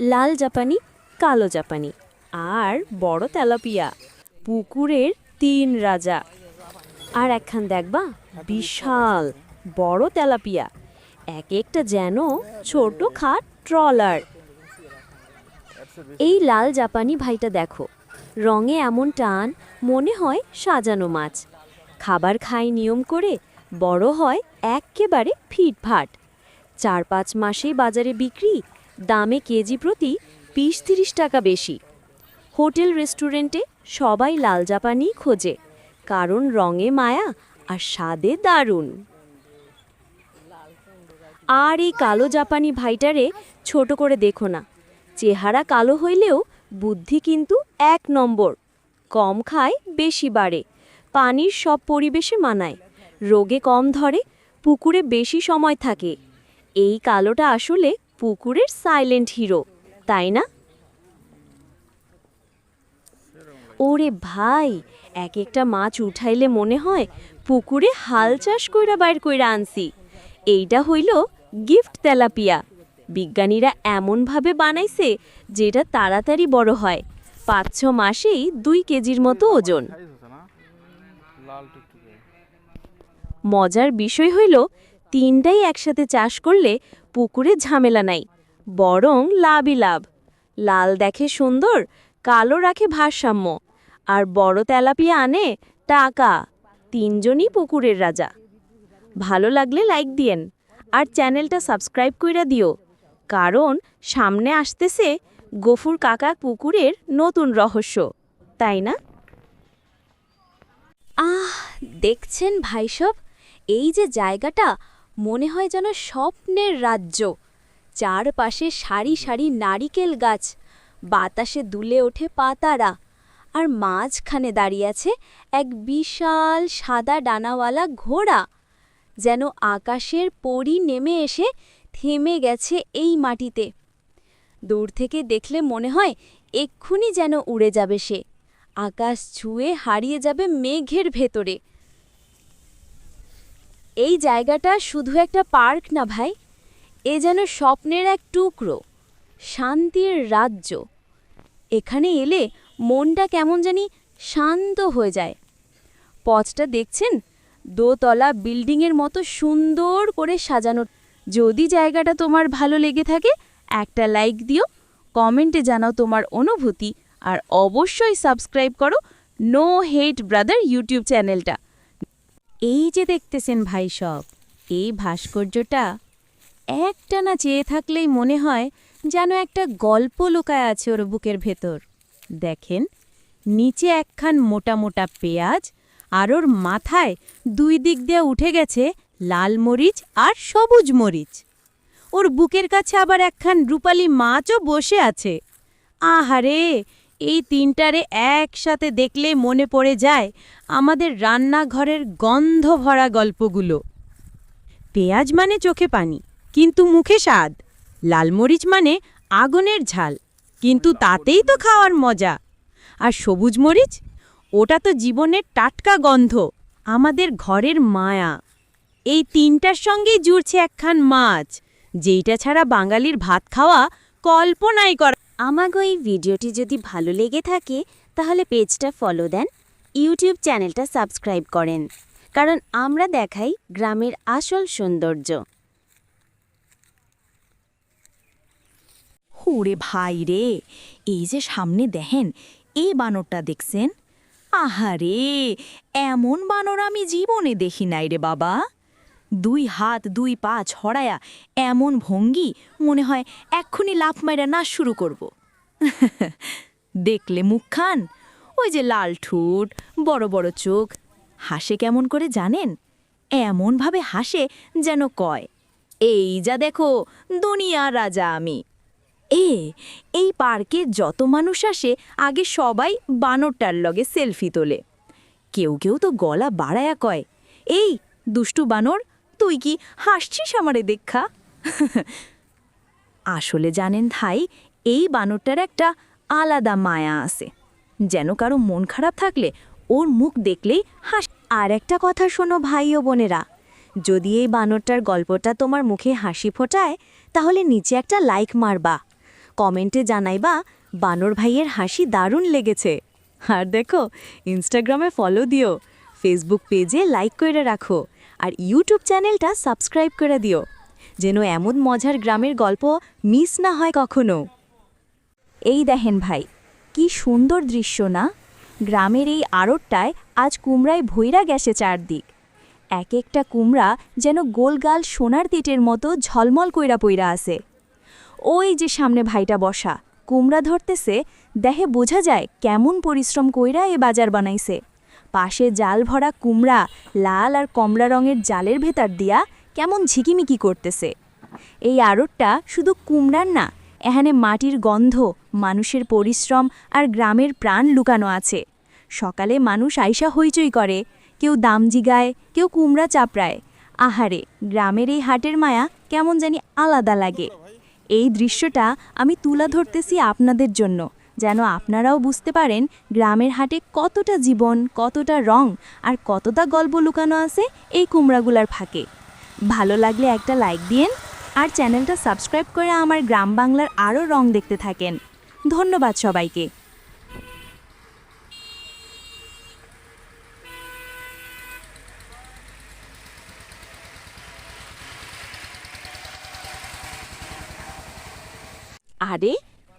লাল জাপানি, কালো জাপানি আর বড় তেলাপিয়া, পুকুরের তিন রাজা। আর একখান দেখবা, বিশাল বড় তেলাপিয়া, এক একটা যেন ছোট খাট ট্রলার। এই লাল জাপানি ভাইটা দেখো, রঙে এমন টান, মনে হয় সাজানো মাছ। খাবার খায় নিয়ম করে, বড় হয় এক্কেবারে ফিটফাট। চার পাঁচ মাসেই বাজারে বিক্রি দামে কেজি প্রতি বিশ তিরিশ টাকা বেশি। হোটেল রেস্টুরেন্টে সবাই লাল জাপানি খোঁজে, কারণ রঙে মায়া আর স্বাদে দারুণ। আর এই কালো জাপানি ভাইটারে ছোট করে দেখো না, চেহারা কালো হইলেও বুদ্ধি কিন্তু এক নম্বর, কম খায়, বেশি বাড়ে, পানির সব পরিবেশে মানায়, রোগে কম ধরে, পুকুরে বেশি সময় থাকে, এই কালোটা আসলে পুকুরের সাইলেন্ট হিরো, তাই না? ওরে ভাই, এক একটা মাছ উঠাইলে মনে হয় পুকুরে হাল চাষ কইরা বাইর কইরা আনছি। এইটা হইল গিফট তেলাপিয়া। বিজ্ঞানীরা এমনভাবে বানাইছে যেটা তাড়াতাড়ি বড় হয় পাঁচ ছ মাসেই দুই কেজির মতো ওজন। মজার বিষয় হইল তিনটাই একসাথে চাষ করলে পুকুরে ঝামেলা নাই, বরং লাভই লাভ। লাল দেখে সুন্দর, কালো রাখে ভারসাম্য, আর বড় তেলাপিয়া আনে টাকা, তিনজনই পুকুরের রাজা। ভালো লাগলে লাইক দিয়েন, আর চ্যানেলটা সাবস্ক্রাইব কইরা দিও, কারণ সামনে আসতেছে গফুর কাকা পুকুরের নতুন রহস্য, তাই না? আহ, দেখছেন ভাইসব, এই যে জায়গাটা মনে হয় যেন স্বপ্নের রাজ্য। চারপাশে সারি সারি নারিকেল গাছ, বাতাসে দুলে ওঠে পাতারা, আর মাঝখানে দাঁড়িয়ে আছে এক বিশাল সাদা ডানাওয়ালা ঘোড়া। যেন আকাশের পরি নেমে এসে থেমে গেছে এই মাটিতে। দূর থেকে দেখলে মনে হয় এক্ষুনি যেন উড়ে যাবে সে। আকাশ ছুঁয়ে হারিয়ে যাবে মেঘের ভেতরে। এই জায়গাটা শুধু একটা পার্ক না ভাই, এ যেন স্বপ্নের এক টুকরো, শান্তির রাজ্য। এখানে এলে মনটা কেমন জানি শান্ত হয়ে যায়। পথটা দেখছেন? দোতলা বিল্ডিংয়ের মতো সুন্দর করে সাজানো। যদি জায়গাটা তোমার ভালো লেগে থাকে, একটা লাইক দিও, কমেন্টে জানাও তোমার অনুভূতি, আর অবশ্যই সাবস্ক্রাইব করো নো হেট ব্রাদার ইউটিউব চ্যানেলটা। এই যে দেখতেছেন ভাই সব, এই ভাস্কর্যটা একটানা চেয়ে থাকলেই মনে হয় যেন একটা গল্প লুকায় আছে ওর বুকের ভেতর। দেখেন, নিচে একখান মোটা মোটা পেঁয়াজ আর ওর মাথায় দুই দিক দিয়ে উঠে গেছে লাল মরিচ আর সবুজ মরিচ। ওর বুকের কাছে আবার একখান রূপালী মাছও বসে আছে। আহারে! এই তিনটারে একসাথে দেখলে মনে পড়ে যায় আমাদের রান্নাঘরের গন্ধ ভরা গল্পগুলো। পেঁয়াজ মানে চোখে পানি, কিন্তু মুখে স্বাদ। লালমরিচ মানে আগুনের ঝাল, কিন্তু তাতেই তো খাওয়ার মজা। আর সবুজ মরিচ? ওটা তো জীবনের টাটকা গন্ধ, আমাদের ঘরের মায়া। এই তিনটার সঙ্গেই জুড়ছে একখান মাছ, যেইটা ছাড়া বাঙালির ভাত খাওয়া কল্পনাই করা আমাগো এই ভিডিওটি যদি ভালো লেগে থাকে, তাহলে পেজটা ফলো দেন, ইউটিউব চ্যানেলটা সাবস্ক্রাইব করেন। কারণ আমরা দেখাই গ্রামের আসল সৌন্দর্য। ওরে ভাই রে, এই যে সামনে দেখেন এই বানরটা দেখছেন? আহারে, এমন বানর আমি জীবনে দেখি নাই রে বাবা। দুই হাত, দুই পা ছড়ায়া এমন ভঙ্গি মনে হয় এক্ষুনি লাফ মাইরা নাচ শুরু করব। দেখলে মুখখান ওই যে লাল ঠোঁট, বড় বড় চোখ, হাসে কেমন করে জানেন? এমনভাবে হাসে যেন কয়, এই যা দেখো, দুনিয়ার রাজা আমি। এ, এই পার্কে যত মানুষ আসে, আগে সবাই বানরটার লগে সেলফি তোলে। কেউ কেউ তো গলা বাড়ায়া কয়, এই দুষ্টু বানর তুই কি হাসছিস আমারে দেখা? আসলে জানেন ভাই, এই বানরটার একটা আলাদা মায়া আছে। যেন কারও মন খারাপ থাকলে ওর মুখ দেখলেই হাস আর একটা কথা শোনো ভাই ও বোনেরা, যদি এই বানরটার গল্পটা তোমার মুখে হাসি ফোটায়, তাহলে নিচে একটা লাইক মারবা। কমেন্টে জানাইবা, বানর ভাইয়ের হাসি দারুণ লেগেছে। আর দেখো ইনস্টাগ্রামে ফলো দিও ফেসবুক পেজে লাইক করে রাখো। আর ইউটিউব চ্যানেলটা সাবস্ক্রাইব করে দিও, যেন এমন মজার গ্রামের গল্প মিস না হয় কখনো। এই দেখেন ভাই, কি সুন্দর দৃশ্য না? গ্রামের এই আড়তটায় আজ কুমড়ায় ভৈরা গেছে চারদিক। এক একটা কুমড়া যেন গোলগাল সোনার তিটের মতো ঝলমল কইরা পইরা আছে। ওই যে সামনে ভাইটা বসা, কুমড়া ধরতেছে, দেহে বোঝা যায় কেমন পরিশ্রম কইরা এ বাজার বানাইছে। পাশে জাল ভরা কুমড়া লাল আর কমলা রঙের জালের ভেতর দিয়া কেমন ঝিকিমিকি করতেছে। এই আড়তটা শুধু কুমড়ার না, এখানে মাটির গন্ধ, মানুষের পরিশ্রম আর গ্রামের প্রাণ লুকানো আছে। সকালে মানুষ আইসা হইচই করে, কেউ দাম জিগায়, কেউ কুমড়া চাপড়ায়। আহারে, গ্রামের এই হাটের মায়া কেমন জানি আলাদা লাগে। এই দৃশ্যটা আমি তুলা ধরতেছি আপনাদের জন্য। যেন আপনারাও বুঝতে পারেন গ্রামের হাটে কতটা জীবন, কতটা রং আর কতটা গল্প লুকানো আছে এই কুমড়াগুলার ফাঁকে। ভালো লাগলে একটা লাইক দিয়েন আর চ্যানেলটা সাবস্ক্রাইব করে আমার গ্রাম বাংলার আরও রং দেখতে থাকেন। ধন্যবাদ সবাইকে। আরে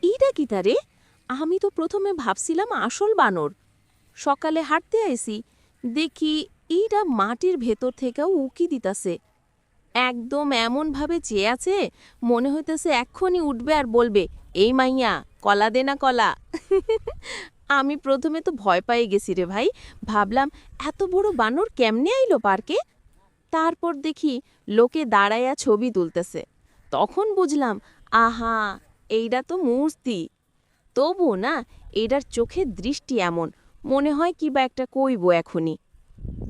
ইটা কি তারে? আমি তো প্রথমে ভাবছিলাম আসল বানর। সকালে হাঁটতে আইসি দেখি এইটা মাটির ভেতর থেকেও উকি দিতাছে। একদম এমনভাবে চেয়ে আছে, মনে হইতেছে এক্ষুনি উঠবে আর বলবে, এই মাইয়া, কলা দে না কলা। আমি প্রথমে তো ভয় পাই গেছি রে ভাই। ভাবলাম, এত বড় বানর কেমনে আইলো পার্কে? তারপর দেখি লোকে দাঁড়াইয়া ছবি তুলতেছে। তখন বুঝলাম, আহা এইটা তো মূর্তি। তবু না, এটার চোখের দৃষ্টি এমন, মনে হয় কি বা একটা কইব এখনই।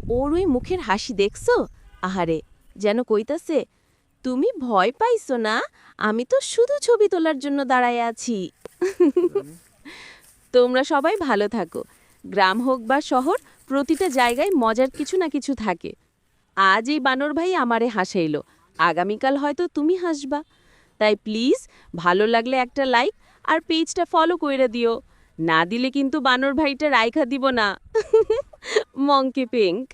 ওর ওই মুখের হাসি দেখছ? আহারে, যেন কইতাছে, তুমি ভয় পাইছো না? আমি তো শুধু ছবি তোলার জন্য দাঁড়ায় আছি। তোমরা সবাই ভালো থাকো। গ্রাম হোক বা শহর, প্রতিটা জায়গায় মজার কিছু না কিছু থাকে। আজ এই বানর ভাই আমারে হাসাইলো। আগামীকাল হয়তো তুমি হাসবা। তাই প্লিজ, ভালো লাগলে একটা লাইক আর পেজটা ফলো কইরা দিও। না দিলে কিন্তু বানর ভাইটা রাইখা দিব না। মঙ্কি পিঙ্ক